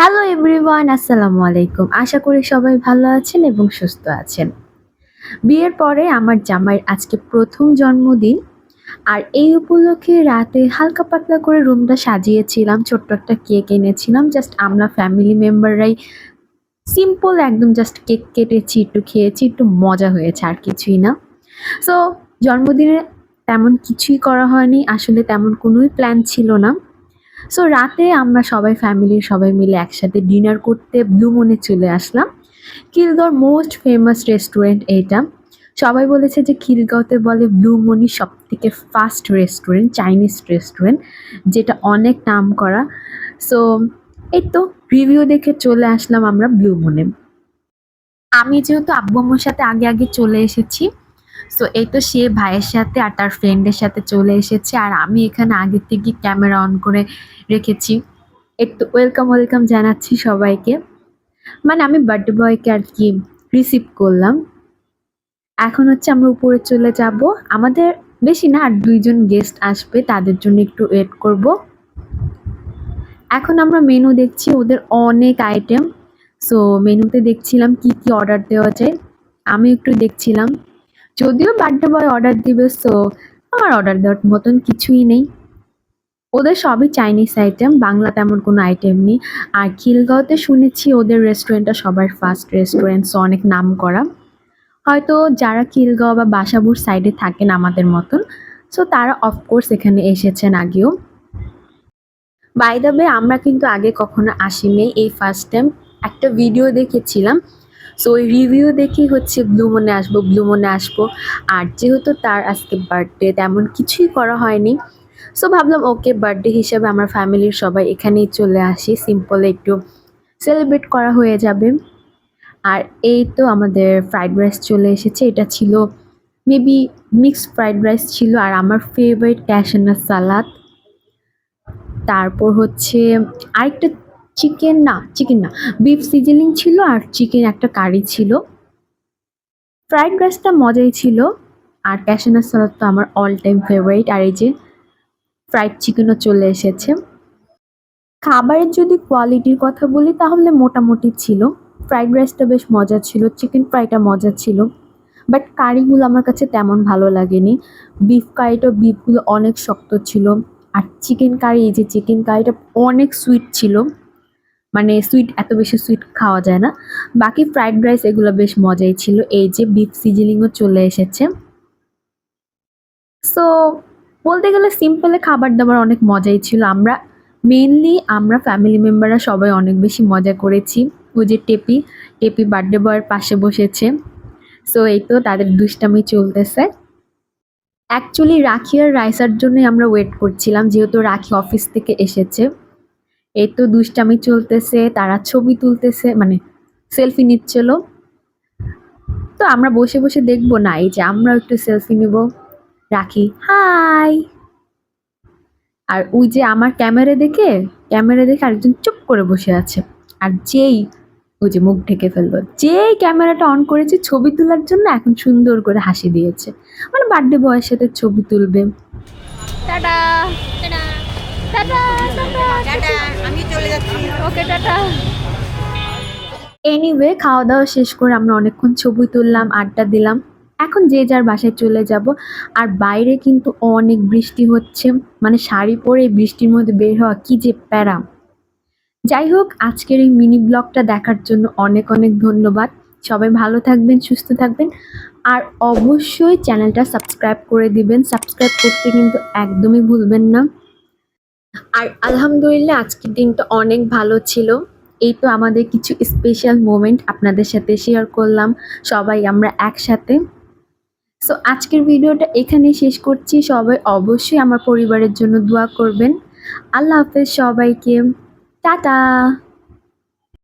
Hello everyone আসসালামু আলাইকুম। আশা করি সবাই ভালো আছেন এবং সুস্থ আছেন। বিয়ের পরে আমার জামাইয়ের আজকে প্রথম জন্মদিন। আর এই উপলক্ষে রাতে হালকা পাতলা করে রুমটা সাজিয়েছিলাম, ছোট্ট একটা কেক এনেছিলাম। জাস্ট আমরা ফ্যামিলি মেম্বাররাই সিম্পল একদম জাস্ট কেক কেটেছি একটু খেয়েছি, একটু মজা হয়েছে, আর কিছুই না। সো জন্মদিনে তেমন কিছুই করা হয়নি। আসলে তেমন কোনোই প্ল্যান ছিল না। সো রাতে আমরা সবাই ফ্যামিলির সবাই মিলে একসাথে ডিনার করতে ব্লু মনে চলে আসলাম। খিলগাঁওর মোস্ট ফেমাস রেস্টুরেন্ট এইটা। সবাই বলেছে যে খিলগাঁওতে বলে ব্লু মনি সব থেকে ফাস্ট রেস্টুরেন্ট চাইনিজ রেস্টুরেন্ট যেটা অনেক নাম করা। সো এই তো রিভিউ দেখে চলে আসলাম আমরা ব্লু মনে আমি যেহেতু আব্বু আম্মুর সাথে আগে আগে চলে এসেছি সো এই তো সে ভাইয়ের সাথে আর তার ফ্রেন্ডের সাথে চলে এসেছে আর আমি এখানে আগে থেকে ক্যামেরা অন করে রেখেছি। একটু ওয়েলকাম ওয়েলকাম জানাচ্ছি সবাইকে। মানে আমি বার্থডে বয়কে আর কি রিসিভ করলাম। এখন হচ্ছে আমরা উপরে চলে যাব। আমাদের বেশি না, আর দুইজন গেস্ট আসবে, তাদের জন্য একটু ওয়েট করব। এখন আমরা মেনু দেখছি, ওদের অনেক আইটেম সো মেনুতে দেখছিলাম কি কি অর্ডার দেওয়া যায়। আমি একটু দেখছিলাম। যদিও বার্থডে বয় অর্ডার দিবে সো আমার অর্ডার দেওয়ার মতন কিছুই নেই। ওদের সবই চাইনিজ আইটেম বাংলা তেমন কোনো আইটেম নেই। আর খিলগাঁওতে শুনেছি ওদের রেস্টুরেন্টটা সবার ফার্স্ট রেস্টুরেন্ট সো অনেক নাম করা হয়তো যারা খিলগাঁও বা বাসাবুর সাইডে থাকেন আমাদের মতন সো তারা অফকোর্স এখানে এসেছেন আগেও। বাই আমরা কিন্তু আগে কখনো আসিনি, এই ফার্স্ট টাইম একটা ভিডিও দেখেছিলাম। সো ওই রিভিউ দেখেই হচ্ছে ব্লু মনে আসব ব্লু মনে আসব। আর যেহেতু তার আজকে বার্থডে তেমন কিছুই করা হয়নি। সো ভাবলাম ওকে বার্থডে হিসেবে আমার ফ্যামিলির সবাই এখানেই চলে আসি। সিম্পল একটু সেলিব্রেট করা হয়ে যাবে। আর এই তো আমাদের ফ্রাইড রাইস চলে এসেছে। এটা ছিল মেবি মিক্সড ফ্রাইড রাইস ছিল। আর আমার ফেভারিট ক্যাশনার সালাদ তারপর হচ্ছে আরেকটা চিকেন না চিকেন না। বিফ সিজলিং ছিল আর চিকেন একটা কারি ছিল। ফ্রাইড রাইসটা মজাই ছিল। আর ক্যাশনার সালাদ তো আমার অল টাইম ফেভারিট আর এই যে ফ্রাইড চিকেনও চলে এসেছে। খাবারের যদি কোয়ালিটির কথা বলি, তাহলে মোটামুটি ছিল। ফ্রাইড রাইসটা বেশ মজা ছিল চিকেন ফ্রাইটা মজা ছিল। বাট কারিগুলো আমার কাছে তেমন ভালো লাগেনি। বিফ কারিটা বিফগুলো অনেক শক্ত ছিল। আর চিকেন কারি এই যে চিকেন কারিটা অনেক সুইট ছিল। মানে সুইট এত বেশি সুইট খাওয়া যায় না। বাকি ফ্রাইড রাইস এগুলো বেশ মজাই ছিল। এই যে বিফ সিজলিংও চলে এসেছে। সো বলতে গেলে সিম্পলে খাবার দাবার অনেক মজাই ছিল। আমরা মেনলি আমরা ফ্যামিলি মেম্বাররা সবাই অনেক বেশি মজা করেছি। ওই যে টেপি টেপি বার্থডে বয়ের পাশে বসেছে। সো এই তো তাদের দুষ্টামি চলতেছে। অ্যাকচুয়ালি রাখি আর রাইসার জন্যই আমরা ওয়েট করছিলাম, যেহেতু রাখি অফিস থেকে এসেছে। এই তো দুষ্টামি চলতেছে, তারা ছবি তুলতেছে মানে সেলফি নিচ্ছিল। তো আমরা বসে বসে দেখব না, এই যে আমরা একটু সেলফি নেব। রাখি, হাই! আর ওই যে আমার ক্যামেরা দেখে ক্যামেরা দেখে আরেকজন চুপ করে বসে আছে। আর যেই, ওই যে মুখ ঢেকে ফেলল, যেই ক্যামেরাটা অন করেছে, ছবি তোলার জন্য এখন সুন্দর করে হাসি দিয়েছে। মানে বার্থডে বয়ের সাথে ছবি তুলবে। Tata tata. আমি চলে যাচ্ছি। ওকে টাটা। এনিওয়ে খাওয়া দাওয়া শেষ করে আমরা অনেকক্ষণ ছবি তুললাম আড্ডা দিলাম। এখন যে যার বাসায় চলে যাব। আর বাইরে কিন্তু অনেক বৃষ্টি হচ্ছে। মানে শাড়ি পরে এই বৃষ্টির মধ্যে বের হওয়া কি যে প্যারা। যাই হোক আজকের এই মিনি ব্লগটা দেখার জন্য অনেক অনেক ধন্যবাদ। সবাই ভালো থাকবেন সুস্থ থাকবেন। আর অবশ্যই চ্যানেলটা সাবস্ক্রাইব করে দিবেন। সাবস্ক্রাইব করতে কিন্তু একদমই ভুলবেন না। আর আলহামদুলিল্লাহ আজকের দিনটা অনেক ভালো ছিল। এই তো আমাদের কিছু স্পেশাল মোমেন্ট আপনাদের সাথে শেয়ার করলাম। সবাই আমরা একসাথে। সো আজকের ভিডিওটা এখানে শেষ করছি। সবাই অবশ্যই আমার পরিবারের জন্য দোয়া করবেন। আল্লাহ হাফেজ সবাইকে। টাটা!